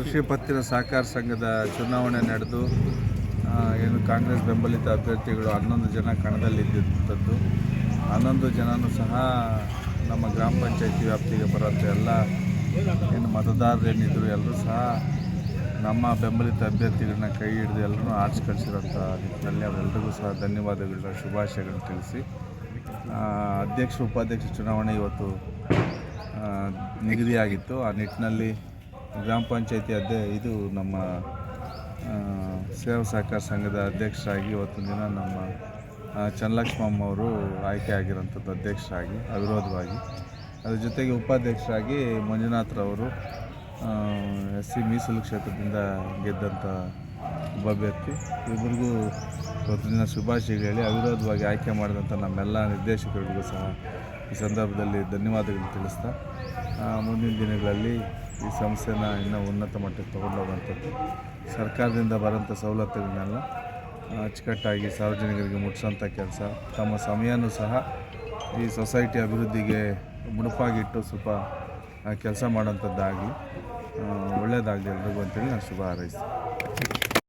ಕೃಷಿ ಪತ್ತಿನ ಸಹಕಾರ ಸಂಘದ ಚುನಾವಣೆ ನಡೆದು ಏನು ಕಾಂಗ್ರೆಸ್ ಬೆಂಬಲಿತ ಅಭ್ಯರ್ಥಿಗಳು ಹನ್ನೊಂದು ಜನ ಕಣದಲ್ಲಿದ್ದಂಥದ್ದು ಹನ್ನೊಂದು ಜನನೂ ಸಹ ನಮ್ಮ ಗ್ರಾಮ ಪಂಚಾಯತಿ ವ್ಯಾಪ್ತಿಗೆ ಬರೋಂಥ ಎಲ್ಲ ಏನು ಮತದಾರರು ಏನಿದ್ರು ಎಲ್ಲರೂ ಸಹ ನಮ್ಮ ಬೆಂಬಲಿತ ಅಭ್ಯರ್ಥಿಗಳನ್ನ ಕೈ ಹಿಡಿದು ಎಲ್ಲರೂ ಆರಿಸಿ ಕಳಿಸಿರೋಂಥ ನಿಟ್ಟಿನಲ್ಲಿ ಅವರೆಲ್ಲರಿಗೂ ಸಹ ಧನ್ಯವಾದಗಳನ್ನ, ಶುಭಾಶಯಗಳನ್ನ ತಿಳಿಸಿ. ಅಧ್ಯಕ್ಷ, ಉಪಾಧ್ಯಕ್ಷ ಚುನಾವಣೆ ಇವತ್ತು ನಿಗದಿಯಾಗಿತ್ತು. ಆ ನಿಟ್ಟಿನಲ್ಲಿ ಗ್ರಾಮ ಪಂಚಾಯತಿ ಅಧ್ಯ ಇದು ನಮ್ಮ ಸೇವಾ ಸಹಕಾರ ಸಂಘದ ಅಧ್ಯಕ್ಷರಾಗಿ ಇವತ್ತಿನ ದಿನ ನಮ್ಮ ಚನ್ನಲಕ್ಷ್ಮಮ್ಮ ಅವರು ಆಯ್ಕೆ ಆಗಿರೋಂಥದ್ದು ಅಧ್ಯಕ್ಷರಾಗಿ, ಅವಿರೋಧವಾಗಿ. ಅದ್ರ ಜೊತೆಗೆ ಉಪಾಧ್ಯಕ್ಷರಾಗಿ ಮಂಜುನಾಥ್ರವರು ಎಸ್ ಸಿ ಮೀಸಲು ಕ್ಷೇತ್ರದಿಂದ ಗೆದ್ದಂಥ ಒಬ್ಬ ಅಭ್ಯರ್ಥಿ ಇಬ್ಬರಿಗೂ ಇವತ್ತಿನ ದಿನ ಶುಭಾಶಯಗಳು ಹೇಳಿ, ಅವಿರೋಧವಾಗಿ ಆಯ್ಕೆ ಮಾಡಿದಂಥ ನಮ್ಮೆಲ್ಲ ನಿರ್ದೇಶಕರಿಗೂ ಸಹ ಈ ಸಂದರ್ಭದಲ್ಲಿ ಧನ್ಯವಾದಗಳು ತಿಳಿಸ್ತಾ ಮುಂದಿನ ದಿನಗಳಲ್ಲಿ ಈ ಸಂಸ್ಥೆನ ಇನ್ನೂ ಉನ್ನತ ಮಟ್ಟಕ್ಕೆ ತೊಗೊಂಡೋಗುವಂಥದ್ದು ಸರ್ಕಾರದಿಂದ ಬರೋಂಥ ಸವಲತ್ತುಗಳನ್ನೆಲ್ಲ ಅಚ್ಚುಕಟ್ಟಾಗಿ ಸಾರ್ವಜನಿಕರಿಗೆ ಮುಟ್ಟಿಸೋಂಥ ಕೆಲಸ, ತಮ್ಮ ಸಮಯನೂ ಸಹ ಈ ಸೊಸೈಟಿ ಅಭಿವೃದ್ಧಿಗೆ ಮುಡುಪಾಗಿಟ್ಟು ಸ್ವಲ್ಪ ಕೆಲಸ ಮಾಡೋಂಥದ್ದಾಗಲಿ ಒಳ್ಳೆಯದಾಗಲಿ ಎಲ್ರಿಗೂ ಅಂತೇಳಿ ನಾನು ಶುಭ ಹಾರೈಸ್ತೀನಿ.